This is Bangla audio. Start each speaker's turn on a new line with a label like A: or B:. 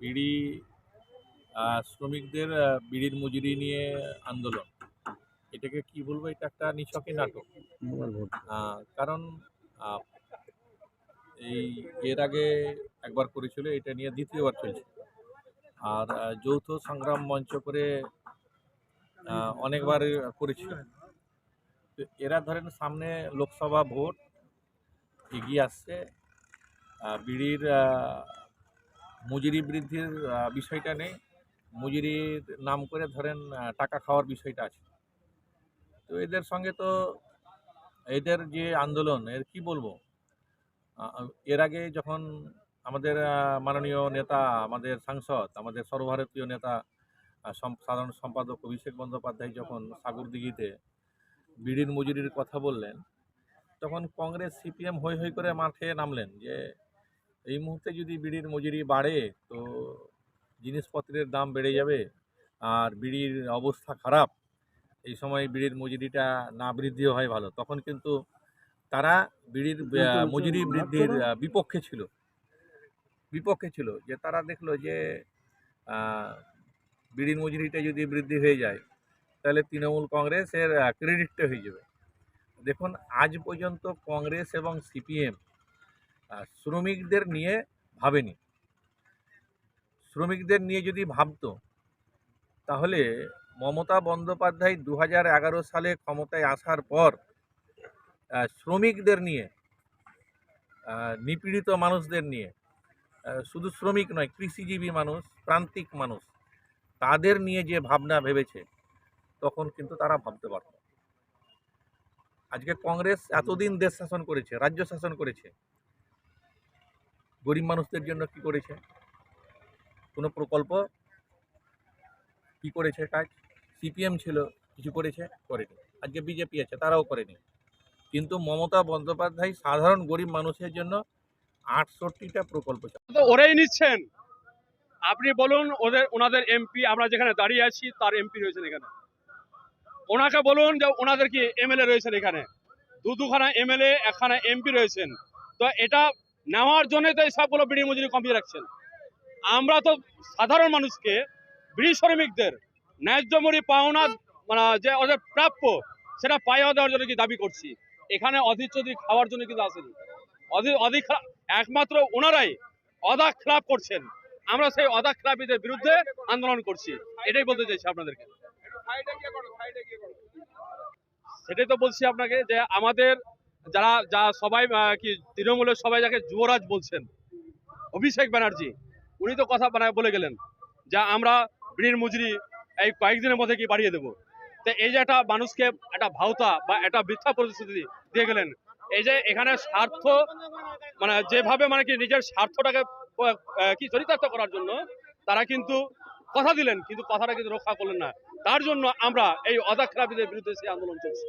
A: বিড়ি শ্রমিকদের বিড়ির মজুরি নিয়ে আন্দোলন। এটাকে কি বলব? এটা একটা নিছকে নাটক। কারণ এই এর আগে একবার করেছিল, এটা নিয়ে দ্বিতীয়বার চলছে। আর যৌথ সংগ্রাম মঞ্চ করে অনেকবার করেছিল। তো এরা ধরেন সামনে লোকসভা ভোট এগিয়ে আসছে বিড়ির মজুরি বৃদ্ধির বিষয়টা নেই। মজুরির নাম করে ধরেন টাকা খাওয়ার বিষয়টা আছে। তো এদের সঙ্গে তো এদের যে আন্দোলন, এর কি বলব? এর আগে যখন আমাদের মাননীয় নেতা, আমাদের সাংসদ, আমাদের সর্বভারতীয় নেতা সাধারণ সম্পাদক অভিষেক বন্দ্যোপাধ্যায় যখন সাগরদিঘিতে বিড়ির মজুরির কথা বললেন, তখন কংগ্রেস সিপিএম হই হই করে মাঠে নামলেন যে এই মুহূর্তে যদি বিড়ির মজুরি বাড়ে তো জিনিসপত্রের দাম বেড়ে যাবে আর বিড়ির অবস্থা খারাপ এই সময় বিড়ির মজুরিটা না বৃদ্ধিও হয় ভালো। তখন কিন্তু তারা বিড়ির মজুরি বৃদ্ধির বিপক্ষে ছিল। বিপক্ষে ছিল যে তারা দেখল যে বিড়ির মজুরিটা যদি বৃদ্ধি হয়ে যায় তাহলে তৃণমূল কংগ্রেসের ক্রেডিটটা হয়ে যাবে। দেখুন আজ পর্যন্ত কংগ্রেস এবং সিপিএম শ্রমিকদের নিয়ে ভাবেনি। শ্রমিকদের নিয়ে যদি ভাবতো, তাহলে মমতা বন্দ্যোপাধ্যায় দু হাজার এগারো সালে ক্ষমতায় আসার পর শ্রমিকদের নিয়ে নিপীড়িত মানুষদের নিয়ে শুধু শ্রমিক নয়, কৃষিজীবী মানুষ, প্রান্তিক মানুষ, তাদের নিয়ে যে ভাবনা ভেবেছে, তখন কিন্তু তারা ভাবতে পারত আজকে কংগ্রেস এতদিন দেশ শাসন করেছে, রাজ্য শাসন করেছে গরিব মানুষদের জন্য কি করেছে? কোনো প্রকল্প কি করেছে কাজ? সিপিএম ছিল, কিছু করেছে? করেনি। আজকে বিজেপি আছে, তারাও করেনি। কিন্তু মমতা বন্দ্যোপাধ্যায় সাধারণ গরিব মানুষের জন্য আটষট্টিটা প্রকল্প
B: ওরাই নিচ্ছেন। আপনি বলুন, ওদের, ওনাদের এমপি, আমরা যেখানে দাঁড়িয়ে আছি, তার এমপি রয়েছেন এখানে। ওনাকে বলুন যে ওনাদের কি এমএলএ রয়েছেন এখানে? দু দুখানা এমএলএ, একখানা এমপি রয়েছেন। তো এটা নেওয়ার জন্য তো এই সবগুলো বিড়ি মজুরি কমিয়ে রাখছেন। আমরা তো সাধারণ মানুষকে বিড়ি শ্রমিকদের ন্যায্য মুড়ি পাওনা মানে যে ওদের প্রাপ্য সেটা পাইয়া দেওয়ার জন্য কি দাবি করছি? এখানে অধীর চৌধুরী খাওয়ার জন্য কিন্তু আসেনি। অধীর অধিক একমাত্র ওনারাই অদা খেলাপ করছেন। আমরা সেই অদা খেলাপিদের বিরুদ্ধে আন্দোলন করছি। এটাই বলতে চাইছি আপনাদেরকে। সেটাই তো বলছি আপনাকে যে আমাদের যারা যা সবাই কি তৃণমূলের সবাই যাকে যুবরাজ বলছেন, অভিষেক ব্যানার্জি, উনি তো কথা বানায় বলে গেলেন যা আমরা বিড়ির মজুরি এই কয়েকদিনের মধ্যে কি বাড়িয়ে দেবো। তো এই যে একটা মানুষকে একটা ভাওতা বা একটা মিথ্যা পরিস্থিতি দিয়ে গেলেন, এই যে এখানে স্বার্থ মানে যেভাবে মানে কি নিজের স্বার্থটাকে কি চরিতার্থ করার জন্য তারা কিন্তু কথা দিলেন, কিন্তু কথাটা কিন্তু রক্ষা করলেন না। তার জন্য আমরা এই অদাখ্রাপীদের বিরুদ্ধে সেই আন্দোলন চলছে।